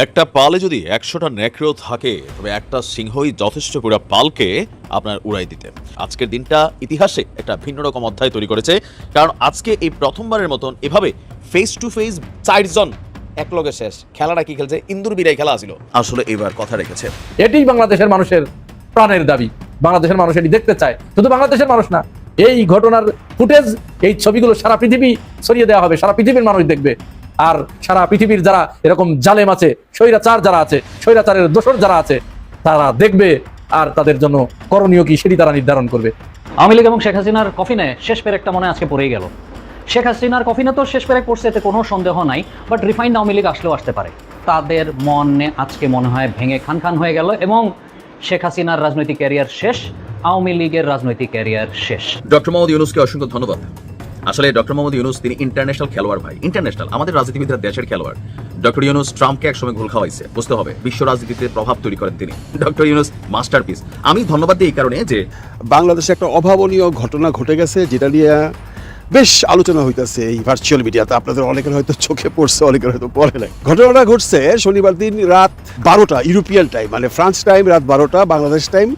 একটা পালে যদি একশোটা নেকড়েও থাকে, তবে একটা সিংহই যথেষ্ট পুরো পালকে আপনার উড়াই দিতে। আজকের দিনটা ইতিহাসে একটা ভিন্ন রকম অধ্যায় তৈরি করেছে, কারণ আজকে এই প্রথমবারের মতন এভাবে ফেস টু ফেস চারজন এক লগে শেষ। খেলাটা কি খেলছে? ইন্দুর বিরাই খেলা ছিল আসলে এবার কথা রেখেছে। এটি বাংলাদেশের মানুষের প্রাণের দাবি। বাংলাদেশের মানুষ এটি দেখতে চায়। শুধু বাংলাদেশের মানুষ না, এই ঘটনার ফুটেজ এই ছবিগুলো সারা পৃথিবী ছড়িয়ে দেওয়া হবে, সারা পৃথিবীর মানুষ দেখবে। আর সারা পৃথিবীর যারা এরকম জালেম আছে স্বৈরাচার যারা আছে স্বৈরাচারের দোসর যারা আছে তারা দেখবে আর তাদের জন্য করণীয় কি সেটি তারা নির্ধারণ করবে। আওয়ামী লীগ এবং শেখ হাসিনার কফিনে শেষ পেরেকটা মনে আজকে পড়েই গেল। শেখ হাসিনার কফিনে তো শেষ পেরেক পড়ছে এতে কোনো সন্দেহ নাই বাট রিফাইন্ড আওয়ামী লীগ আসলেও আসতে পারে। তাদের মনে আজকে মনে হয় ভেঙে খান খান হয়ে গেল এবং শেখ হাসিনার রাজনৈতিক ক্যারিয়ার শেষ আওয়ামী লীগের রাজনৈতিক ক্যারিয়ার শেষ। ডক্টর মোহাম্মদ ইউনুসকে অসংখ্য ধন্যবাদ। আসলে ডক্টর মোহাম্মদ ইউনুস তিনি ইন্টারন্যাশনাল খেলোয়াড় ভাই। ইন্টারন্যাশনাল আমাদের রাজনীতিবিদরা দেশের খেলোয়াড়। ডক্টর ইউনুস ট্রাম্পকে একসময় ঘোল খাওয়াইছে বুঝতে হবে বিশ্ব রাজনীতিতে প্রভাব তৈরি করেন তিনি। ডক্টর ইউনুস মাস্টারপিস আমি ধন্যবাদ দিই এই কারণে যে বাংলাদেশে একটা অভাবনীয় ঘটনা ঘটে গেছে যেটা নিয়ে বেশ আলোচনা হইতেছে এই ভার্চুয়াল মিডিয়াতে আপনাদের অনেকের হয়তো চোখে পড়ছে অনেকের হয়তো পড়ে নাই। ঘটনাটা ঘটছে শনিবার দিন রাত বারোটা ইউরোপিয়ান টাইম মানে ফ্রান্স টাইম রাত বারোটা বাংলাদেশ টাইম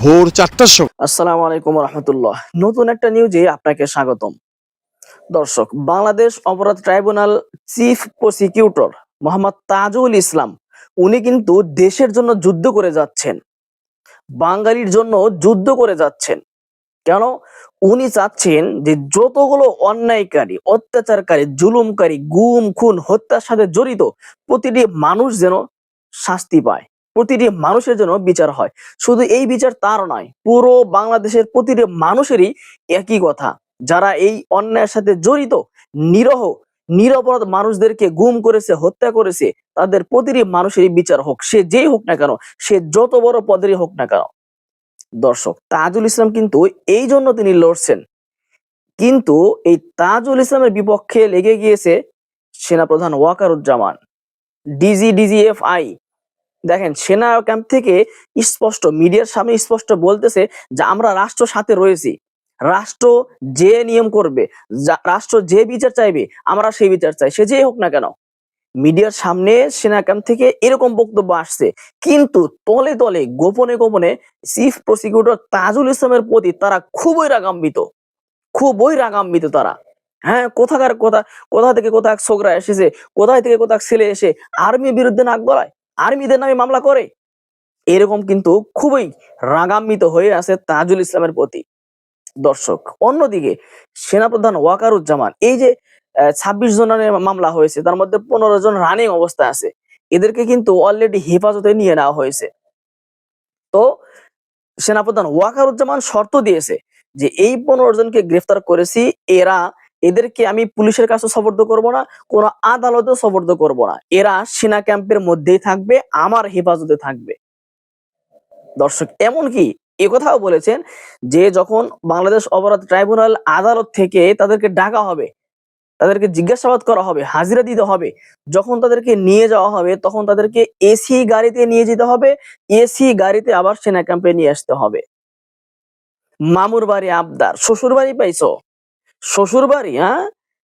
ভোর চারটার সময়। আসসালামু আলাইকুম রহমতুল্লাহ। নতুন একটা নিউজে আপনাকে স্বাগতম। দর্শক, বাংলাদেশ অপরাধ tribunal chief prosecutor Mohammad Tajul Islam, উনি কিন্তু দেশের জন্য যুদ্ধ করে যাচ্ছেন। বাঙালির জন্য যুদ্ধ করে যাচ্ছেন। কেন? উনি চাচ্ছেন যে যতগুলো অন্যায়কারী, অত্যাচারকারী, জুলুমকারী, গুম, খুন, হত্যার সাথে জড়িত প্রতিটি মানুষ যেন শাস্তি পায়, প্রতিটি মানুষের জন্য বিচার হয়। শুধু এই বিচার তার নয়, পুরো বাংলাদেশের প্রতিটি মানুষেরই একই কথা। যারা এই অন্যায়ের সাথে জড়িত, নিরহ, নিরপরাধ মানুষদেরকে গুম করেছে, হত্যা করেছে, তাদের প্রতিটি মানুষেরই বিচার হোক, সে যেই হোক না কেন, সে যত বড় পদেরই হোক না কেন। দর্শক, তাজুল ইসলাম কিন্তু এই জন্য তিনি লড়ছেন। কিন্তু এই তাজুল ইসলামের বিপক্ষে লেগে গিয়েছে সেনাপ্রধান ওয়াকারুজ্জামান, ডিজি, ডিজিএফআই। দেখেন সেনা ক্যাম্প থেকে স্পষ্ট, মিডিয়ার সামনে স্পষ্ট বলতেছে যে, আমরা রাষ্ট্র সাথে রয়েছি। রাষ্ট্র যে নিয়ম করবে রাষ্ট্র যে বিচার চাইবে, আমরা সেই বিচার চাই, সে যেই হোক না কেন। মিডিয়ার সামনে সেনা ক্যাম্প থেকে এরকম বক্তব্য আসছে। কিন্তু তলে তলে, গোপনে গোপনে চিফ প্রসিকিউটর তাজুল ইসলামের প্রতি তারা খুবই রাগাম্বিত। খুবই রাগাম্বিত তারা। হ্যাঁ কোথাকার কোথা কোথা থেকে কোথা এক ছোকরা এসেছে, কোথায় থেকে কোথা ছেলে এসে আর্মির বিরুদ্ধে নাক গলায়, আর্মিদের নামে মামলা করে। এরকম কিন্তু খুবই রাগাম্বিত হয়ে আছে তাজুল ইসলামের প্রতি। দর্শক। অন্যদিকে সেনাপ্রধান ওয়াকারুজ্জামান, এই যে ছাব্বিশ জনের মামলা হয়েছে, তার মধ্যে পনেরো জন রানিং অবস্থায় আছে। এদেরকে কিন্তু অলরেডি হেফাজতে নিয়ে নেওয়া হয়েছে। তো সেনাপ্রধান ওয়াকারুজ্জামান শর্ত দিয়েছে যে, এই পনেরো জনকে গ্রেফতার করেছি, এরা, এদেরকে আমি পুলিশের কাছে সফর্দ করব না, কোনো আদালতে সফর্দ করব না। এরা সেনা ক্যাম্পের মধ্যেই থাকবে, আমার হেফাজতে থাকবে। দর্শক, এমনকি এ কথাও বলেছেন যে যখন বাংলাদেশ অপরাধ ট্রাইব্যুনাল আদালত থেকে তাদেরকে ডাকা হবে, তাদেরকে জিজ্ঞাসাবাদ করা হবে, হাজিরা দিতে হবে, যখন তাদেরকে নিয়ে যাওয়া হবে তখন তাদেরকে এসি গাড়িতে নিয়ে যেতে হবে, এসি গাড়িতে আবার সেনা ক্যাম্পে নিয়ে আসতে হবে। মামুর বাড়ি আবদার, শ্বশুর বাড়ি পাইছো? শ্বশুর বাড়ি হ্যাঁ?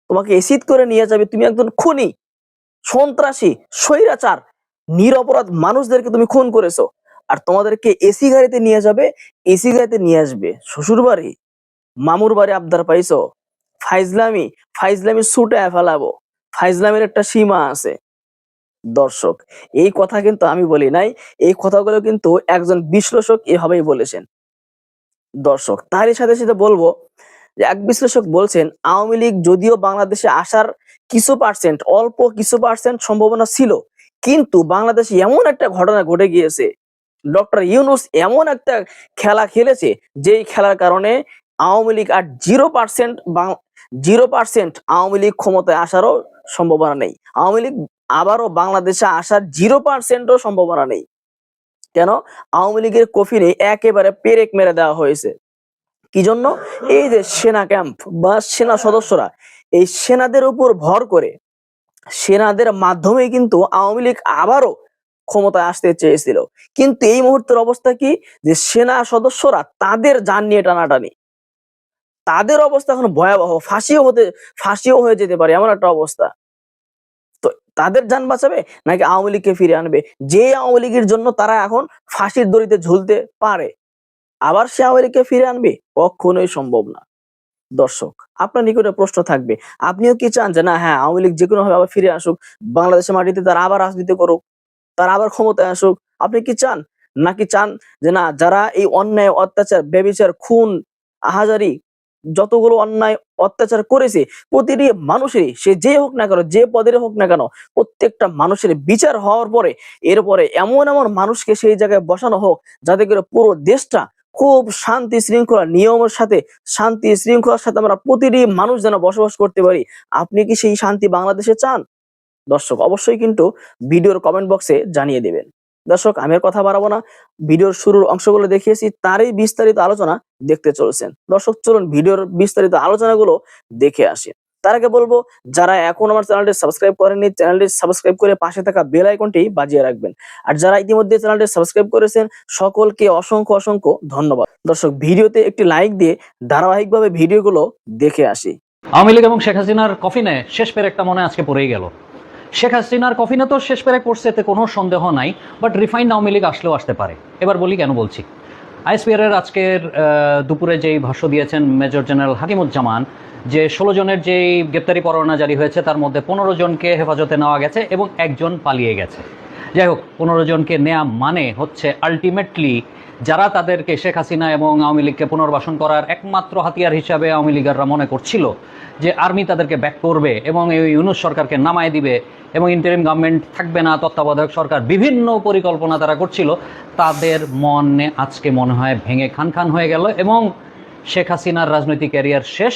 তোমাকে এসিড করে নিয়ে যাবে, তুমি একজন খুনি, সন্ত্রাসী, স্বৈরাচার, নিরপরাধ মানুষদেরকে তুমি খুন করেছ। আর তোমাদেরকে এসি গাড়িতে নিয়ে যাবে, এসি গাড়িতে নিয়ে আসবে। শ্বশুর বাড়ি, মামুর বাড়ি আবদার পাইছো? ফাইজলামি ফাইজলামি ছুটে ফেলাবো। ফাইজলামের একটা সীমা আছে। দর্শক, এই কথা কিন্তু আমি বলি নাই, এই কথাগুলো কিন্তু একজন বিশ্লেষক এভাবেই বলেছেন। দর্শক, তারই সাথে সাথে বলব যে এক বিশ্লেষক বলছেন, আওয়ামী লীগ যদিও বাংলাদেশে আসার কিছু পার্সেন্ট অল্প কিছু পার্সেন্ট সম্ভাবনা ছিল, কিন্তু বাংলাদেশে এমন একটা ঘটনা ঘটে গিয়েছে ডক্টর ইউনুস এমন একটা খেলা খেলেছে, যেই খেলার কারণে আওয়ামী লীগ আর zero percent zero percent Awami League ক্ষমতায় আসারও সম্ভাবনা নেই। আওয়ামী লীগ আবারও বাংলাদেশে আসার জিরো পার্সেন্টও সম্ভাবনা নেই। কেন? আওয়ামী লীগের কফিনে একেবারে পেরেক মেরে দেওয়া হয়েছে। কি জন্য? এই যে সেনা ক্যাম্প বা সেনা সদস্যরা, এই সেনাদের উপর ভর করে, সেনাদের মাধ্যমে কিন্তু আওয়ামী লীগ আবারও ক্ষমতায় আসতে চেয়েছিল। কিন্তু এই মুহূর্তের অবস্থা কি? যে সেনা সদস্যরা তাদের যান নিয়ে টানাটানি। তাদের অবস্থা এখন ভয়াবহ, ফাঁসিও হতে, ফাঁসিও হয়ে যেতে পারে এমন একটা অবস্থা। তো তাদের যান বাঁচাবে নাকি আওয়ামী লীগকে ফিরে আনবে? যে আওয়ামী লীগের জন্য তারা এখন ফাঁসির দড়িতে ঝুলতে পারে, আবার সে আওয়ামী লীগকে ফিরে আনবে? কখনোই সম্ভব না। দর্শক, আপনার নিকটে প্রশ্ন থাকবে, আপনিও কি চান যে না হ্যাঁ আওয়ামী লীগ যে কোনো ভাবে আবার ফিরে আসুক, বাংলাদেশের মাটিতে তারা আবার রাজনীতি করুক? তারা আবার ক্ষমতায় আসুক। আপনি কি চান? নাকি চান যে না, যারা এই অন্যায়, অত্যাচার বেবিচার খুন আহাজারি যতগুলো অন্যায়, অত্যাচার করেছে, প্রতিটি মানুষেরই, সে যে হোক না কেন, যে পদের হোক না কেন, প্রত্যেকটা মানুষের বিচার হওয়ার পরে, এরপরে এমন এমন মানুষকে সেই জায়গায় বসানো হোক, যাতে করে পুরো দেশটা খুব শান্তি শৃঙ্খলা নিয়মের সাথে, শান্তি শৃঙ্খলার সাথে আমরা প্রতিটি মানুষ যেন বসবাস করতে পারি। আপনি কি সেই শান্তি বাংলাদেশে চান? দর্শক অবশ্যই কিন্তু ভিডিওর কমেন্ট বক্সে জানিয়ে দেবেন। দর্শক, আমি কথা বাড়াবো না। ভিডিওর শুরুর অংশগুলো দেখিয়েছি, তারই বিস্তারিত আলোচনা দেখতে চলেছেন। দর্শক, চলুন ভিডিওর বিস্তারিত আলোচনাগুলো দেখে আসি। তার আগে বলব, যারা এখন আমার চ্যানেলটি সাবস্ক্রাইব করেননি, চ্যানেলটি সাবস্ক্রাইব করে পাশে থাকা বেল আইকনটি বাজিয়ে রাখবেন। আর যারা ইতিমধ্যে চ্যানেলটি সাবস্ক্রাইব করেছেন, সকলকে অসংখ্য অসংখ্য ধন্যবাদ। দর্শক, ভিডিওতে একটি লাইক দিয়ে ধারাবাহিকভাবে ভিডিওগুলো দেখে আসি। আওয়ামী লীগ এবং শেখ হাসিনার কফিনে শেষ পেরেকটা মনে আজকে পড়েই গেল। শেখ হাসিনার কফিনে তো শেষ পেরে পড়ছে এতে কোনো সন্দেহ নাই বাট রিফাইন্ড আওয়ামী লীগ আসলেও আসতে পারে। এবার বলি কেন বলছি। আইএসপিআর এর আজকের দুপুরে যেই ভাষ্য দিয়েছেন মেজর জেনারেল হাকিমুজ্জামান, যে ষোলো জনের যেই গ্রেপ্তারি পরোয়ানা জারি হয়েছে, তার মধ্যে পনেরো জনকে হেফাজতে নেওয়া গেছে এবং একজন পালিয়ে গেছে। যাই হোক, পনেরো জনকে নেওয়া মানে হচ্ছে আলটিমেটলি যারা তাদেরকে শেখ হাসিনা এবং আওয়ামী লীগকে পুনর্বাসন করার একমাত্র হাতিয়ার হিসাবে আওয়ামী লীগাররা মনে করছিল যে আর্মি তাদেরকে ব্যাক করবে এবং এই ইউনুস সরকারকে নামায় দিবে এবং ইন্টারিম গভর্নমেন্ট থাকবে না, তত্ত্বাবধায়ক সরকার বিভিন্ন পরিকল্পনা তারা করছিল, তাদের মনে আজকে মনে হয় ভেঙে খান খান হয়ে গেল এবং শেখ হাসিনার রাজনৈতিক ক্যারিয়ার শেষ,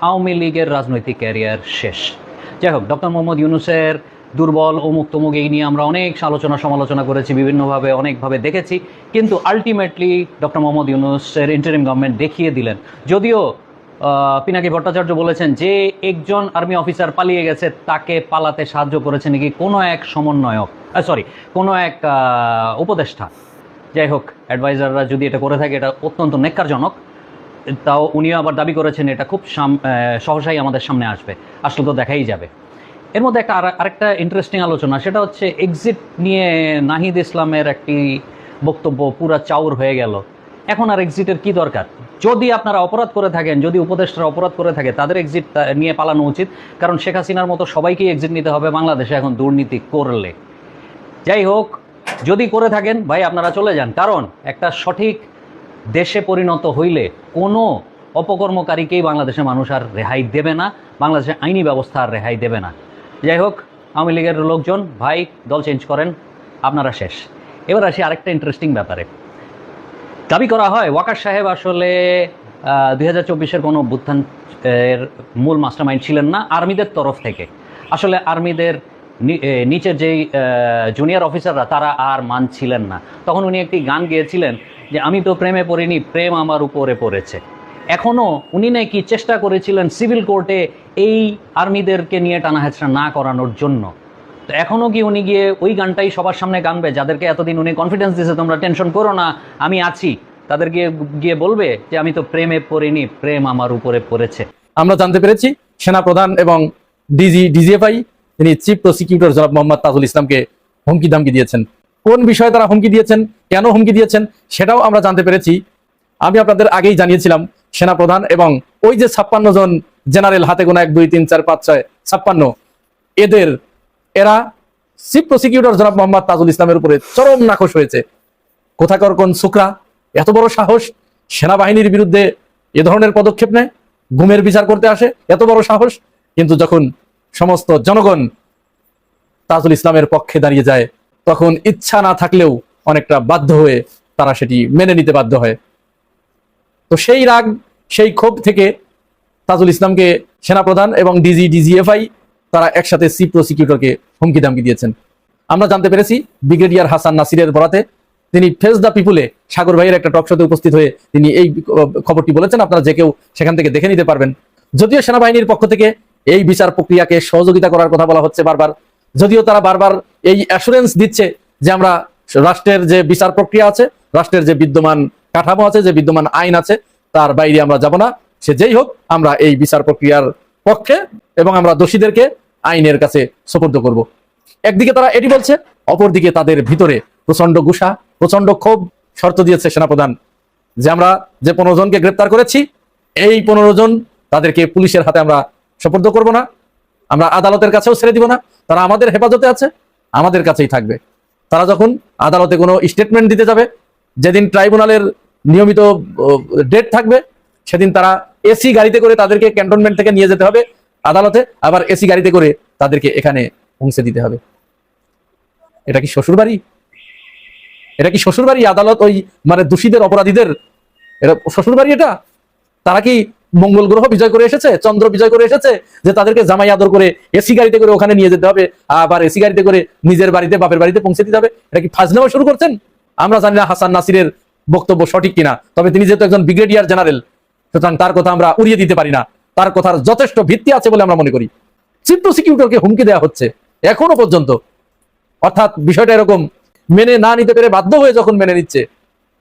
আওয়ামী লীগের রাজনৈতিক ক্যারিয়ার শেষ। যাই হোক, ডক্টর মোহাম্মদ ইউনুসের দুর্বল অমুক তমুক এই নিয়ে আমরা অনেক আলোচনা সমালোচনা করেছি, বিভিন্নভাবে অনেকভাবে দেখেছি। কিন্তু আলটিমেটলি ডক্টর মোহাম্মদ ইউনুসের ইন্টারিম গভর্নমেন্ট দেখিয়ে দিলেন। যদিও পিনাকি ভট্টাচার্য বলেছেন যে একজন আর্মি অফিসার পালিয়ে গেছে, তাকে পালাতে সাহায্য করেছে নাকি কোনো এক সমন্বয়ক সরি কোনো এক উপদেষ্টা। যাই হোক অ্যাডভাইজাররা যদি এটা করে থাকে, এটা অত্যন্ত নেককারজনক। তাও উনিও আবার দাবি করেছেন, এটা খুব সহসাই আমাদের সামনে আসবে। আসলে তো দেখাই যাবে। এর মধ্যে একটা আর- আরেকটা ইন্টারেস্টিং আলোচনা, সেটা হচ্ছে এক্সিট নিয়ে নাহিদ ইসলামের একটি বক্তব্য পুরা চাউর হয়ে গেল। এখন আর এক্সিটের কি দরকার? যদি আপনারা অপরাধ করে থাকেন, যদি উপদেষ্টারা অপরাধ করে থাকে, তাদের এক্সিট নিয়ে পালানো উচিত। কারণ শেখ হাসিনার মতো সবাইকেই এক্সিট নিতে হবে বাংলাদেশে এখন দুর্নীতি করলে। যাই হোক, যদি করে থাকেন, ভাই আপনারা চলে যান। কারণ একটা সঠিক দেশে পরিণত হইলে কোনো অপকর্মকারীকেই বাংলাদেশের মানুষ আর রেহাই দেবে না বাংলাদেশের আইনি ব্যবস্থা আর রেহাই দেবে না। যাই হোক আওয়ামী লীগের লোকজন, ভাই, দল চেঞ্জ করেন, আপনারা শেষ। এবার আসি আরেকটা ইন্টারেস্টিং ব্যাপারে। দাবি করা হয়, ওয়াকার সাহেব আসলে দুই হাজার চব্বিশের কোনো অভ্যুত্থান, এর মূল মাস্টারমাইন্ড ছিলেন না, আর্মিদের তরফ থেকে। আসলে আর্মিদের নিচের যেই জুনিয়র অফিসাররা তারা আর মানছিলেন না। তখন উনি একটি গান গেয়েছিলেন যে, আমি তো প্রেমে পড়িনি, প্রেম আমার উপরে পড়েছে। এখনও উনি নাকি চেষ্টা করেছিলেন সিভিল কোর্টে এই আর্মিদেরকে নিয়ে টানা টানাহেচড়া না করানোর জন্য। তো এখনও কি উনি গিয়ে ওই গানটাই সবার সামনে গানবে, যাদেরকে এতদিন উনি কনফিডেন্স দিয়েছে, তোমরা টেনশন করো না, আমি আছি। তাদের গিয়ে বলবে যে, আমি তো প্রেমে পড়িনি, প্রেম আমার উপরে পড়েছে। আমরা জানতে পেরেছি সেনা প্রধান এবং ডিজি, ডিজিএফআই, তিনি চিফ প্রসিকিউটর জনাব মোহাম্মদ তাজুল ইসলামকে হুমকি দামকি দিয়েছেন। কোন বিষয়ে তারা হুমকি দিয়েছেন, কেন হুমকি দিয়েছেন, সেটাও আমরা জানতে পেরেছি। আমি আপনাদের আগেই জানিয়েছিলাম সেনা প্রধান এবং ওই যে ছাপ্পান্ন জন জেনারেল হাতে গোনা এক, দুই, তিন, চার, পাঁচ, ছয়, ছাপ্পান্ন, এদের, এরা চিফ প্রসিকিউটর জনাব মোহাম্মদ তাজুল ইসলামের উপরে চরম নাকশ হয়েছে। কোথাকার কোন সুকরা এত বড় সাহস? সেনাবাহিনীর বিরুদ্ধে এ ধরনের পদক্ষেপ নেয়? গুমের বিচার করতে আসে? এত বড় সাহস? কিন্তু যখন সমস্ত জনগণ তাজুল ইসলামের পক্ষে দাঁড়িয়ে যায়, তখন ইচ্ছা না থাকলেও অনেকটা বাধ্য হয়ে তারা সেটি মেনে নিতে বাধ্য হয়। তো সেই রাগ, সেই ক্ষোভ থেকে তাজুল ইসলামকে সেনাপ্রধান এবং ডিজি ডিজিএফআই তারা একসাথে সি প্রসিকিউটরকে হুমকি দামকি দিয়েছেন। আমরা জানতে পেরেছি ব্রিগেডিয়ার হাসান নাসিরের বরাতে তিনি ফেস দ্য পিপুলে সাগর ভাইয়ের একটা টক শোতে উপস্থিত হয়ে তিনি এই খবরটি বলেছেন। আপনারা যে কেউ সেখান থেকে দেখে নিতে পারবেন। যদিও সেনাবাহিনীর পক্ষ থেকে এই বিচার প্রক্রিয়াকে সহযোগিতা করার কথা বলা হচ্ছে বারবার, যদিও তারা বারবার এই অ্যাসুরেন্স দিচ্ছে যে আমরা রাষ্ট্রের যে বিচার প্রক্রিয়া আছে, রাষ্ট্রের যে বিদ্যমান কাঠামো আছে, যে বিদ্যমান আইন আছে, তার বাইরে আমরা যাব না। সে যেই হোক, আমরা এই বিচার প্রক্রিয়ার পক্ষে এবং আমরা দোষীদেরকে আইনের কাছে সোপর্দ করব। একদিকে তারা এটি বলছে, অপরদিকে তাদের ভিতরে প্রচণ্ড গুসা প্রচণ্ড ক্ষোভ শর্ত দিয়েছে সেনাপ্রধান, যে আমরা যে পনেরো জনকে গ্রেপ্তার করেছি, এই পনেরো জন তাদেরকে পুলিশের হাতে আমরা সোপর্দ করব না। আমরা আদালতের কাছেও ছেড়ে দিব না। তারা আমাদের হেফাজতে আছে, আমাদের কাছেই থাকবে। তারা যখন আদালতে কোনো স্টেটমেন্ট দিতে যাবে, যেদিন ট্রাইব্যুনালের নিয়মিত ডেট থাকবে। সেদিন তারা এসি গাড়িতে করে তাদেরকে ক্যান্টনমেন্ট থেকে নিয়ে যেতে হবে আদালতে। আবার এসি গাড়িতে করে তাদেরকে এখানে পৌঁছে দিতে হবে। এটা কি শ্বশুর বাড়ি এটা কি শ্বশুর বাড়ি আদালত ওই মানে দোষীদের, অপরাধীদের এটা শ্বশুর বাড়ি এটা? তারা কি মঙ্গল গ্রহ বিজয় করে এসেছে? চন্দ্র বিজয় করে এসেছে? যে তাদেরকে জামাই আদর করে এসি গাড়িতে করে ওখানে নিয়ে যেতে হবে, আবার এসি গাড়িতে করে নিজের বাড়িতে, বাপের বাড়িতে পৌঁছে দিতে হবে। এটা কি ফাজনামা শুরু করছেন? আমরা জানি না হাসান নাসিরের বক্তব্য সঠিক কিনা? তবে তিনি যেহেতু একজন ব্রিগেডিয়ার জেনারেল সুতরাং তার কথা আমরা উড়িয়ে দিতে পারি না। তার কথার যথেষ্ট ভিত্তি আছে বলে আমরা মনে করি। চিফ প্রসিকিউটরকে হুমকি দেওয়া হচ্ছে এখনও পর্যন্ত। অর্থাৎ বিষয়টা এরকম, মেনে না নিতে পেরে বাধ্য হয়ে যখন মেনে নিচ্ছে,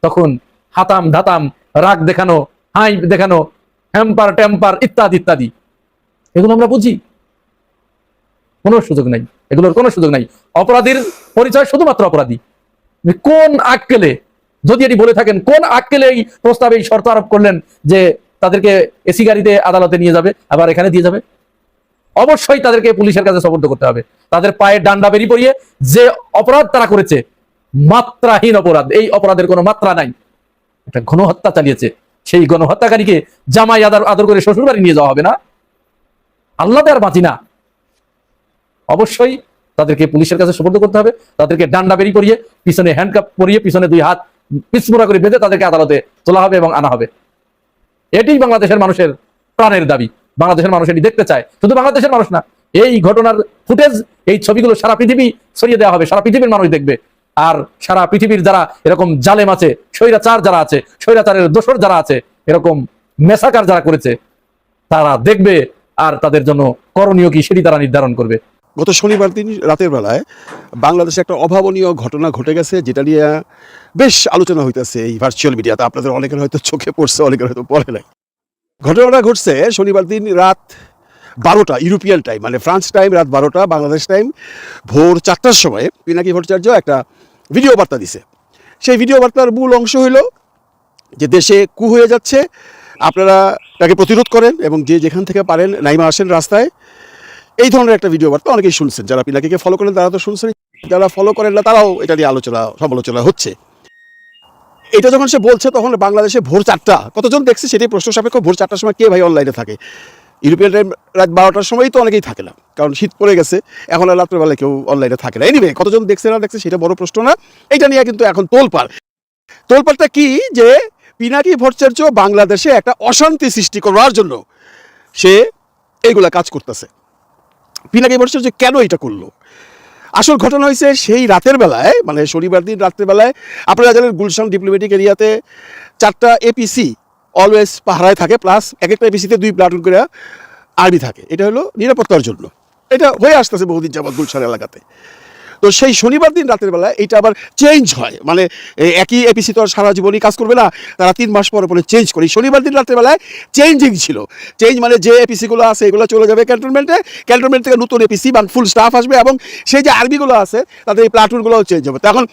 তখন হাতাম ধাতাম, রাগ দেখানো, হাই দেখানো, হ্যাম্পার ট্যাম্পার ইত্যাদি ইত্যাদি। এগুলো আমরা বুঝি। কোনো সুযোগ নাই। এগুলোর কোনো সুযোগ নাই। অপরাধীর পরিচয় শুধুমাত্র অপরাধী। কোন আক্কেলে যদি এটি বলে থাকেন, কোন আক্কেলে এই প্রস্তাবে এই শর্ত আরোপ করলেন যে তাদেরকে এসি গাড়িতে আদালতে নিয়ে যাবে, আবার এখানে দিয়ে যাবে? অবশ্যই তাদেরকে পুলিশের কাছে সপর্দ করতে হবে। তাদের পায়ে ডান্ডা বেরিয়ে পড়িয়ে যে অপরাধ তারা করেছে, মাত্রাহীন অপরাধ, এই অপরাধের কোনো মাত্রা নাই। একটা গণহত্যা চালিয়েছে। সেই গণহত্যাকারীকে জামাই আদার আদর করে শ্বশুর বাড়ি নিয়ে যাওয়া হবে না? আল্লাহ আর বাঁচি না। অবশ্যই তাদেরকে পুলিশের কাছে সুপর্দ করতে হবে। তাদেরকে ডান্ডা বেরিয়ে পরিয়ে, পিছনে হ্যান্ডকাপ পরিয়ে, পিছনে দুই হাত পিছমোড়া করে বেঁধে তাদেরকে আদালতে তোলা হবে এবং আনা হবে। এটি বাংলাদেশের মানুষের প্রাণের দাবি। বাংলাদেশের মানুষ এটি দেখতে চায়। শুধু বাংলাদেশের মানুষ না, এই ঘটনার ফুটেজ, এই ছবিগুলো সারা পৃথিবী ছড়িয়ে দেওয়া হবে, সারা পৃথিবীর মানুষ দেখবে। আর সারা পৃথিবীর যারা এরকম জালেম আছে, স্বৈরাচার যারা আছে, স্বৈরাচারের দোসর যারা আছে, এরকম মেসাকার যারা করেছে, তারা দেখবে আর তাদের জন্য করণীয় কি সেটি তারা নির্ধারণ করবে। গত শনিবার দিন রাতের বেলায় বাংলাদেশে একটা অভাবনীয় ঘটনা ঘটে গেছে, যেটা নিয়ে বেশ আলোচনা হইতেছে এই ভার্চুয়াল মিডিয়াতে আপনাদের অনেকের হয়তো চোখে পড়ছে, অনেকের হয়তো পড়ে নাই। ঘটনাটা ঘটছে শনিবার দিন রাত বারোটা ইউরোপিয়ান টাইম মানে ফ্রান্স টাইম রাত বারোটা বাংলাদেশ টাইম ভোর চারটার সময় পিনাকি ভট্টাচার্য একটা ভিডিও বার্তা দিছে। সেই ভিডিও বার্তার মূল অংশ হইল যে দেশে কু হয়ে যাচ্ছে, আপনারা তাকে প্রতিরোধ করেন এবং যে যেখান থেকে পারেন, নাইমা আসেন রাস্তায় এই ধরনের একটা ভিডিও বার্তা অনেকেই শুনছেন। যারা পিনাকিকে ফলো করেন, তারা তো শুনছেন। যারা ফলো করেন না, তারাও এটা নিয়ে আলোচনা, সমালোচনা হচ্ছে। এটা যখন সে বলছে, তখন বাংলাদেশে ভোর চারটা। কতজন দেখছে সেটাই প্রশ্ন সাপেক্ষ। ভোর চারটার সময় কে ভাই অনলাইনে থাকে? ইউরোপিয়ান টাইম রাত বারোটার সময়ই তো অনেকেই থাকে না, কারণ শীত পড়ে গেছে। এখন আর রাত্রেবেলা কেউ অনলাইনে থাকে না। এনিবে কতজন দেখছে না দেখছে সেটা বড় প্রশ্ন না। এটা নিয়ে কিন্তু এখন তোলপাড়। তোলপাড়টা কি? যে পিনাকি ভট্টাচার্য বাংলাদেশে একটা অশান্তি সৃষ্টি করার জন্য সে এইগুলা কাজ করতেছে। পিনাকি ভট্টাচার্য কেন এটা করল? আসল ঘটনা হয়েছে সেই রাতের বেলায় মানে শনিবার দিন রাতের বেলায়, আপনারা জানেন গুলশান ডিপ্লোমেটিক এরিয়াতে চারটা এপিসি অলওয়েজ পাহারায় থাকে প্লাস এক একটা এপিসিতে দুই প্লাটুন করে আর্মি থাকে। এটা হলো নিরাপত্তার জন্য। এটা হয়ে আসতেছে বহুদিন যাবৎ গুলশান এলাকাতে। তো সেই শনিবার দিন রাতের বেলা এটা আবার চেঞ্জ হয়। মানে একই এপিসি তো আর সারা জীবনই কাজ করবে না, তারা তিন মাস পর পরে চেঞ্জ করে। শনিবার দিন রাতের বেলায় চেঞ্জিং ছিল। চেঞ্জ মানে যে এপিসিগুলো আছে, এগুলো চলে যাবে ক্যান্টনমেন্টে ক্যান্টনমেন্ট থেকে নতুন এপিসি বা ফুল স্টাফ আসবে এবং সেই যে আর্মিগুলো আছে, তাদের এই প্লাটুনগুলোও চেঞ্জ হবে। তখন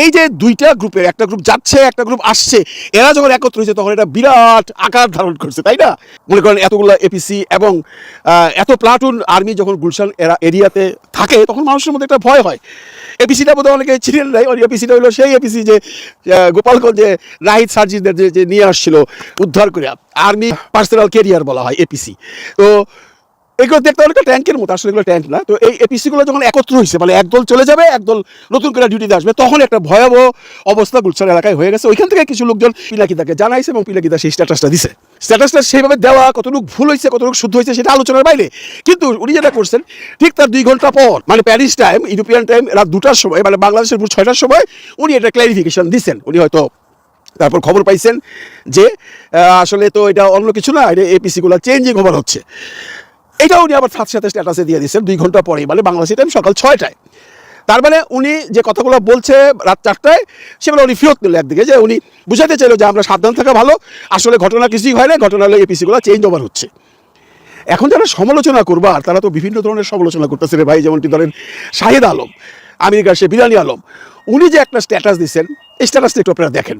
এই যে দুইটা গ্রুপের, একটা গ্রুপ যাচ্ছে, একটা গ্রুপ আসছে, এরা যখন একত্র হয়েছে তখন এটা বিরাট আকার ধারণ করছে, তাই না? মনে করেন এতগুলো এপিসি এবং এত প্লাটুন আর্মি যখন গুলশান এরা, এরিয়াতে থাকে, তখন মানুষের মধ্যে একটা ভয় হয়। এপিসিটা বোধহয় অনেকে ছিলেন নাই, ওই এপিসিটা হলো সেই এপিসি যে গোপালগঞ্জে নাহিদ সার্জিদের যে নিয়ে আসছিল উদ্ধার করে আর্মি পার্সোনাল কেরিয়ার বলা হয় এপিসি তো এগুলো দেখতে অনেকটা ট্যাঙ্কের মতো, আসলে এগুলো ট্যাঙ্ক না। তো এই এপিসিগুলো যখন একত্র হয়েছে মানে একদল চলে যাবে, একদল নতুন করে ডিউটিতে আসবে, তখন একটা ভয়াবহ অবস্থা গুলশান এলাকায় হয়ে গেছে। ওইখান থেকে কিছু লোকজন পিলাকিদাকে জানাইছে এবং পিলাকিদা সেই স্ট্যাটাসটা দিছে। স্ট্যাটাসটা সেইভাবে দেওয়া কতটুকু ভুল হয়েছে, কতটুকু শুদ্ধ হয়েছে সেটা আলোচনার বাইরে। কিন্তু উনি যেটা করছেন, ঠিক তার দুই ঘণ্টা পর মানে প্যারিস টাইম ইউরোপিয়ান টাইম রাত দুটার সময় মানে বাংলাদেশের ভোর ছয়টার সময় উনি এটা ক্ল্যারিফিকেশন দিচ্ছেন উনি হয়তো তারপর খবর পাইছেন যে আসলে তো এটা অন্য কিছু না, এটা এপিসিগুলো চেঞ্জিং হবার হচ্ছে। এটাও উনি আবার সাথে সাথে স্ট্যাটাসে দিয়ে দিয়েছেন, দুই ঘণ্টা পরেই মানে বাংলাদেশি টাইম সকাল ছয়টায়। তার মানে উনি যে কথাগুলো বলছে রাত চারটায় সেগুলো উনি ফিরত নিল একদিকে, যে উনি বুঝাতে চাইলো যে আমরা সাবধান থাকা ভালো, আসলে ঘটনা কিছুই হয় না ঘটনা হলো এপিসিগুলো চেঞ্জ ওভার হচ্ছে। এখন যারা সমালোচনা করবার তারা তো বিভিন্ন ধরনের সমালোচনা করতেছে রে ভাই, যেমনটি ধরেন শাহিদ আলম, আমেরিকার সে বিরানি আলম, উনি যে একটা স্ট্যাটাস দিচ্ছেন এই স্ট্যাটাসটা একটু আপনারা দেখেন।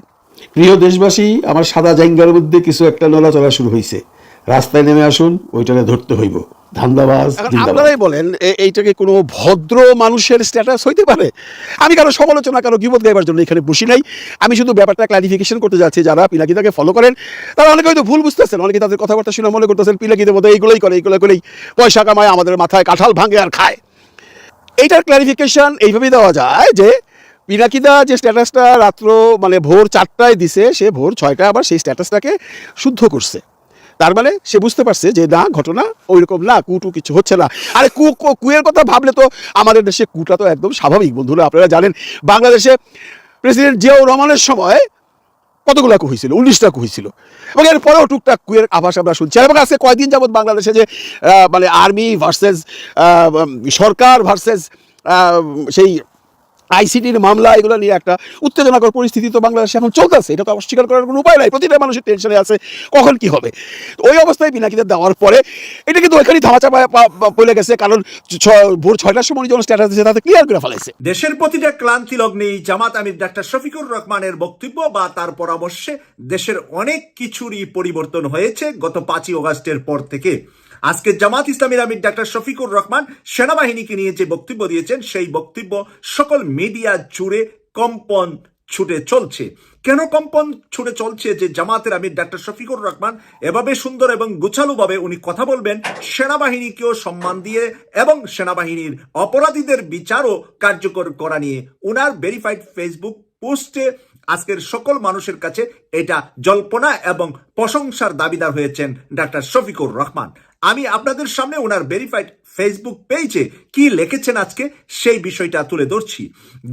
প্রিয় দেশবাসী, আমার সাদা জাইঙ্গার মধ্যে কিছু একটা নড়াচড়া শুরু হয়েছে। রাস্তায় নেমে আসুন ওইটাকে ধরতে হইব। ধান্দাবাজ আপনারাই বলেন এইটাকে কোনো ভদ্র মানুষের স্ট্যাটাস হইতে পারে? আমি কারও সমালোচনা কারও বিপদ গাইবার জন্য এখানে বসি নাই। আমি শুধু ব্যাপারটা ক্লারিফিকেশন করতে যাচ্ছি যারা পিলাকিদাকে ফলো করেন তারা অনেকে হয়তো ভুল বুঝতেছেন অনেকে তাদের কথাবার্তা শুনে মনে করতেছেন পিলাকিদের মধ্যে এইগুলোই করে এইগুলো করেই পয়সা কামায় আমাদের মাথায় কাঁঠাল ভাঙে আর খায়। এইটার ক্লারিফিকেশন এইভাবেই দেওয়া যায় যে পিনাকিদা যে স্ট্যাটাসটা রাত্র মানে ভোর চারটায় দিছে সে ভোর ছয়টায় আবার সেই স্ট্যাটাসটাকে শুদ্ধ করছে। তার মানে সে বুঝতে পারছে যে না, ঘটনা ওইরকম না, কুটু কিছু হচ্ছে না। আরে কু কুয়ের কথা ভাবলে তো আমাদের দেশে কুটা তো একদম স্বাভাবিক বন্ধুরা, আপনারা জানেন, বাংলাদেশে প্রেসিডেন্ট জিয়াউর রহমানের সময় কতগুলো কু হয়েছিল? উনিশটা কু হয়েছিল। এবং এরপরেও টুকটাক কুয়ের আভাস আমরা শুনছি। এবং আজকে কয়দিন যাবৎ বাংলাদেশে যে মানে আর্মি ভার্সেস সরকার ভার্সেস সেই আইসিটির মামলা, এগুলো নিয়ে একটা উত্তেজনাকর পরিস্থিতি তো বাংলাদেশে এখন চলতেছে। এটা তো অস্বীকার করার কোনো উপায় নাই। প্রতিটা মানুষের টেনশনে আছে, কখন কি হবে? ওই অবস্থায় বিনাকিতে দেওয়ার পরে এটা কিন্তু ওইখানেই ধামাচাপা পড়ে গেছে, কারণ ভোর ছয়টার সময় যখন স্ট্যাটাস দিয়েছে, তাতে ক্লিয়ার করে ফেলাইছে। দেশের প্রতিটা ক্লান্তি লগ্নেই জামাত আমির ডাক্তার শফিকুর রহমানের বক্তব্য বা তার পরামর্শে দেশের অনেক কিছুরই পরিবর্তন হয়েছে গত পাঁচই অগাস্টের পর থেকে। আজকে জামাত ইসলামীর আমির ডাক্তার শফিকুর রহমান সেনাবাহিনীকে নিয়ে যে বক্তব্য দিয়েছেন, সেই বক্তব্য সকল মিডিয়া জুড়ে কম্পন ছুটে চলছে। কেন কম্পন ছুটে চলছে যে জামাতের আমির ডাক্তার শফিকুর রহমান এভাবে সুন্দর এবং গুছালুভাবে উনি কথা বলবেন, সেনাবাহিনীকেও সম্মান দিয়ে এবং সেনাবাহিনীর অপরাধীদের বিচারও কার্যকর করা নিয়ে উনার ভেরিফাইড ফেসবুক পোস্টে আজকের সকল মানুষের কাছে এটা জল্পনা এবং প্রশংসার দাবিদার হয়েছেন ডাক্তার শফিকুর রহমান। আমি আপনাদের সামনে ওনার ভেরিফাইড ফেসবুক পেজে কি লিখেছেন আজকে সেই বিষয়টা তুলে ধরছি।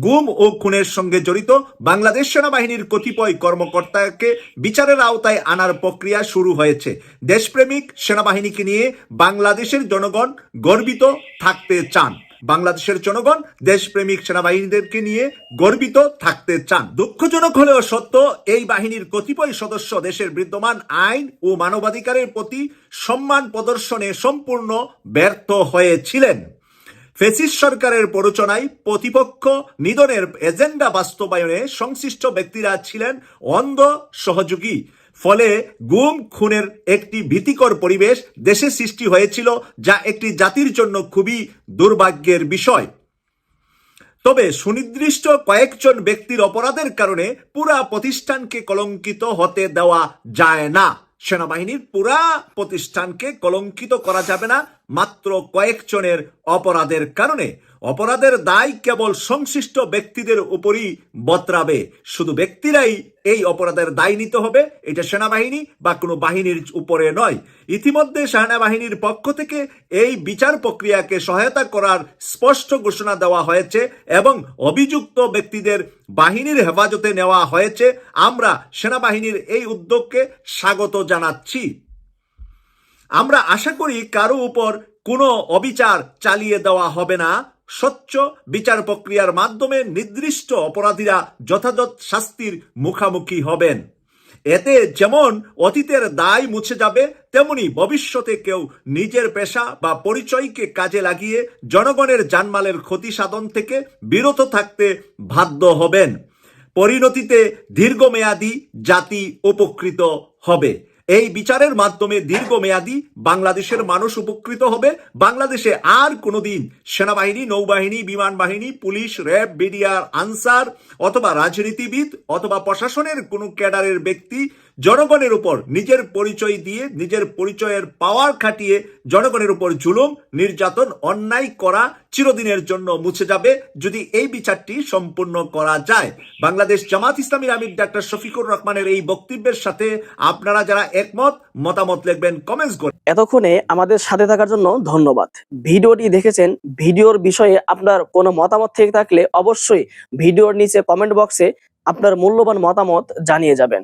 গুম ও খুনের সঙ্গে জড়িত বাংলাদেশ সেনাবাহিনীর কতিপয় কর্মকর্তাকে বিচারের আওতায় আনার প্রক্রিয়া শুরু হয়েছে। দেশপ্রেমিক সেনাবাহিনীকে নিয়ে বাংলাদেশের জনগণ গর্বিত থাকতে চান। বাংলাদেশের জনগণ দেশপ্রেমিক সেনাবাহিনীদেরকে নিয়ে গর্বিত থাকতে চান। দুঃখজনক হলেও সত্য, এই বাহিনীর কতিপয় সদস্য দেশের বিদ্যমান আইন ও মানবাধিকারের প্রতি সম্মান প্রদর্শনে সম্পূর্ণ ব্যর্থ হয়েছিলেন। ফেসিস সরকারের প্ররোচনায় প্রতিপক্ষ নিধনের এজেন্ডা বাস্তবায়নে সংশ্লিষ্ট ব্যক্তিরা ছিলেন অন্ধ সহযোগী। ফলে গুম, খুনের একটি ভীতিকর পরিবেশ দেশে সৃষ্টি হয়েছিল, যা একটি জাতির জন্য খুবই দুর্ভাগ্যের বিষয়। তবে সুনির্দিষ্ট কয়েকজন ব্যক্তির অপরাধের কারণে পুরা প্রতিষ্ঠানকে কলঙ্কিত হতে দেওয়া যায় না। সেনাবাহিনীর পুরা প্রতিষ্ঠানকে কলঙ্কিত করা যাবে না, মাত্র কয়েকজনের অপরাধের কারণে। অপরাধের দায় কেবল সংশ্লিষ্ট ব্যক্তিদের উপরই বতরাবে। শুধু ব্যক্তিরাই এই অপরাধের দায় নিতে হবে, এটা সেনাবাহিনী বা কোনো বাহিনীর উপরে নয়। ইতিমধ্যে সেনাবাহিনীর পক্ষ থেকে এই বিচার প্রক্রিয়াকে সহায়তা করার স্পষ্ট ঘোষণা দেওয়া হয়েছে এবং অভিযুক্ত ব্যক্তিদের বাহিনীর হেফাজতে নেওয়া হয়েছে। আমরা সেনাবাহিনীর এই উদ্যোগকে স্বাগত জানাচ্ছি। আমরা আশা করি কারও উপর কোনো অবিচার চালিয়ে দেওয়া হবে না। স্বচ্ছ বিচার প্রক্রিয়ার মাধ্যমে নির্দিষ্ট অপরাধীরা যথাযথ শাস্তির মুখামুখি হবেন। এতে যেমন অতীতের দায় মুছে যাবে, তেমনি ভবিষ্যতে কেউ নিজের পেশা বা পরিচয়কে কাজে লাগিয়ে জনগণের জানমালের ক্ষতি সাধন থেকে বিরত থাকতে বাধ্য হবেন। পরিণতিতে দীর্ঘমেয়াদী জাতি উপকৃত হবে। এই বিচারের মাধ্যমে দীর্ঘমেয়াদী বাংলাদেশের মানুষ উপকৃত হবে। বাংলাদেশে আর কোনোদিন সেনাবাহিনী, নৌবাহিনী বিমান বাহিনী পুলিশ, র্যাব, বিডিআর, আনসার অথবা রাজনীতিবিদ অথবা প্রশাসনের কোনো ক্যাডারের ব্যক্তি জনগণের উপর নিজের পরিচয় দিয়ে, নিজের পরিচয়ের পাওয়ার খাটিয়ে জনগণের উপর জুলুম, নির্যাতন, অন্যায় করা চিরদিনের জন্য মুছে যাবে যদি এই বিচারটি সম্পূর্ণ করা যায়। বাংলাদেশ জামাত ইসলামীর আমির ডাক্তার শফিকুর রহমানের এই বক্তব্যের সাথে আপনারা যারা একমত, মতামত লিখবেন কমেন্টস করে। এতক্ষণে আমাদের সাথে থাকার জন্য ধন্যবাদ। ভিডিওটি দেখেছেন, ভিডিওর বিষয়ে আপনার কোনো মতামত থেকে থাকলে অবশ্যই ভিডিওর নিচে কমেন্ট বক্সে আপনার মূল্যবান মতামত জানিয়ে যাবেন।